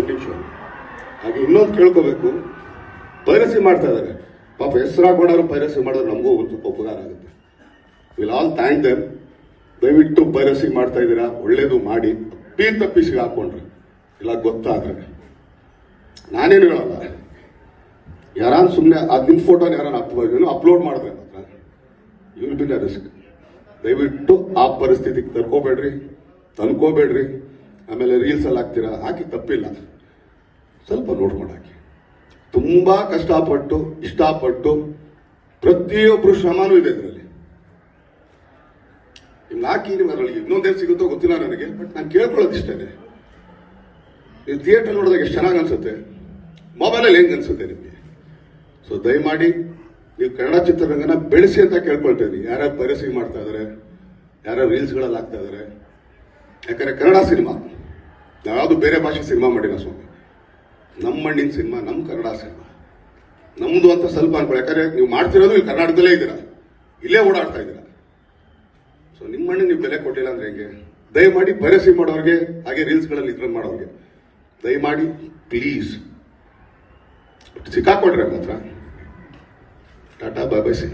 ನಿಮಿಷ ಹಾಗೆ ಇನ್ನೊಂದು ಕೇಳ್ಕೋಬೇಕು ಪೈರಸಿ ಮಾಡ್ತಾ ಇದ್ದಾರೆ. ಪಾಪ ಹೆಸರಾಗೋಣರು ಪೈರಸಿ ಮಾಡಿದ್ರೆ ನಮಗೂ ಒಂದು ಸ್ವಲ್ಪ ಉಪಕಾರ ಆಗುತ್ತೆ. ವಿಲ್ ಆಲ್ ಥ್ಯಾಂಕ್ ದೆಮ್ ದಯವಿಟ್ಟು ಪೈರಸಿ ಮಾಡ್ತಾ ಇದ್ದೀರಾ? ಒಳ್ಳೇದು ಮಾಡಿ. ತಪ್ಪಿ ತಪ್ಪಿಸಿ ಹಾಕೊಂಡ್ರೆ. ಇಲ್ಲ, ಗೊತ್ತಾದ್ರೆ. ನಾನೇನು ಹೇಳಲ್ಲ. ಯಾರು ಸುಮ್ಮನೆ ಆ ನಿಮ್ಮ ಫೋಟೋನ ಹಾಕ್ಬೋದು ಅಪ್ಲೋಡ್ ಮಾತ್ರ. ಯು ವಿಲ್ ಬಿ ರಿಸ್ಕ್ ದಯವಿಟ್ಟು ಆ ಪರಿಸ್ಥಿತಿಗೆ ತರ್ಕೋಬೇಡ್ರಿ. ತಂದ್ಕೋಬೇಡ್ರಿ ಆಮೇಲೆ ರೀಲ್ಸ್ ಅಲ್ಲಿ ಹಾಕ್ತೀರಾ? ಹಾಕಿ ತಪ್ಪಿಲ್ಲ. ಸ್ವಲ್ಪ ನೋಡ್ಕೊಂಡು ಹಾಕಿ. ತುಂಬಾ ಕಷ್ಟಪಟ್ಟು, ಇಷ್ಟಪಟ್ಟು ಪ್ರತಿಯೊಬ್ಬರು ಶ್ರಮನೂ ಇದೆ ಇದರಲ್ಲಿ. ನಿಮ್ಗೆ ಹಾಕಿ ನೀವು ಅದರಲ್ಲಿ ಇನ್ನೊಂದೇನು ಸಿಗುತ್ತೋ ಗೊತ್ತಿಲ್ಲ ನನಗೆ ಬಟ್ ನಾನು ಕೇಳ್ಕೊಳ್ಳೋದಿಷ್ಟೇ ನೀವು ಥಿಯೇಟರ್ ನೋಡಿದಾಗ ಎಷ್ಟು ಚೆನ್ನಾಗಿ ಅನ್ಸುತ್ತೆ? ಮೊಬೈಲಲ್ಲಿ ಹೆಂಗ್ ಅನ್ಸುತ್ತೆ ನಿಮಗೆ? ಸೊ ದಯಮಾಡಿ ನೀವು ಕನ್ನಡ ಚಿತ್ರರಂಗನ ಬೆಳೆಸಿ ಅಂತ ಕೇಳ್ಕೊಳ್ತೇನೆ. ಯಾರ್ಯಾರು ಪೈರಸಿ ಮಾಡ್ತಾ ಇದಾರೆ, ಯಾರ್ಯಾರು ರೀಲ್ಸ್ಗಳಲ್ಲಿ ಹಾಕ್ತಾ ಇದಾರೆ. ಯಾಕಂದ್ರೆ ಕನ್ನಡ ಸಿನಿಮಾ. ಯಾವುದು ಬೇರೆ ಭಾಷೆ ಸಿನಿಮಾ ಮಾಡಿಲ್ಲ ಸ್ವಾಮಿ. ನಮ್ಮ ಮಣ್ಣಿನ ಸಿನಿಮಾ, ನಮ್ಮ ಕನ್ನಡ ಸಿನಿಮಾ. ನಮ್ಮದು ಅಂತ ಸ್ವಲ್ಪ ಅನ್ಕೊಳ್ಳಿ. ಯಾಕಂದ್ರೆ ನೀವು ಮಾಡ್ತಿರೋದು ಇಲ್ಲಿ ಕರ್ನಾಟಕದಲ್ಲೇ ಇದ್ದೀರಾ? ಇಲ್ಲೇ ಓಡಾಡ್ತಾ ಇದ್ದೀರಾ? ಸೊ ನಿಮ್ಮ ಮಣ್ಣಿಗೆ ನೀವು ಬೆಲೆ ಕೊಟ್ಟಿಲ್ಲ ಅಂದ್ರೆ ಹೆಂಗೆ? ದಯಮಾಡಿ ಪೈರಸಿ ಮಾಡೋರಿಗೆ, ಹಾಗೆ ರೀಲ್ಸ್ಗಳಲ್ಲಿ ಇದ್ರ ಮಾಡೋರಿಗೆ, ದಯಮಾಡಿ ಪ್ಲೀಸ್ ಸಿಕ್ಕಾಕೊಡ್ರೆ ಮಾತ್ರ. ಟಾಟಾ ಬಾಯ್ ಬೈ ಸಿ